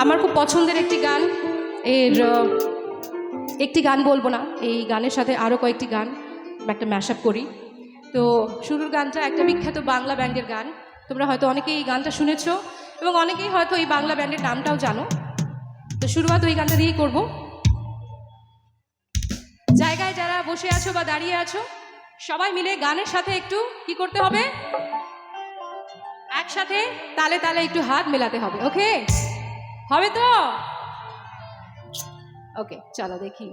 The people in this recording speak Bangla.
আমার খুব পছন্দের একটি গান। এর একটি গান বলব না, এই গানের সাথে আরও কয়েকটি গান একটা ম্যাশ আপ করি। তো শুরুর গানটা একটা বিখ্যাত বাংলা ব্যান্ডের গান। তোমরা হয়তো অনেকেই এই গানটা শুনেছো এবং অনেকেই হয়তো এই বাংলা ব্যান্ডের নামটাও জানো। তো শুরুয়াত ওই গানটা দিয়েই করব। জায়গায় যারা বসে আছো বা দাঁড়িয়ে আছো, সবাই মিলে গানের সাথে একটু কি করতে হবে? একসাথে তালে তালে একটু হাত মেলাতে হবে, ওকে? হবে তো? ওকে চলো দেখি।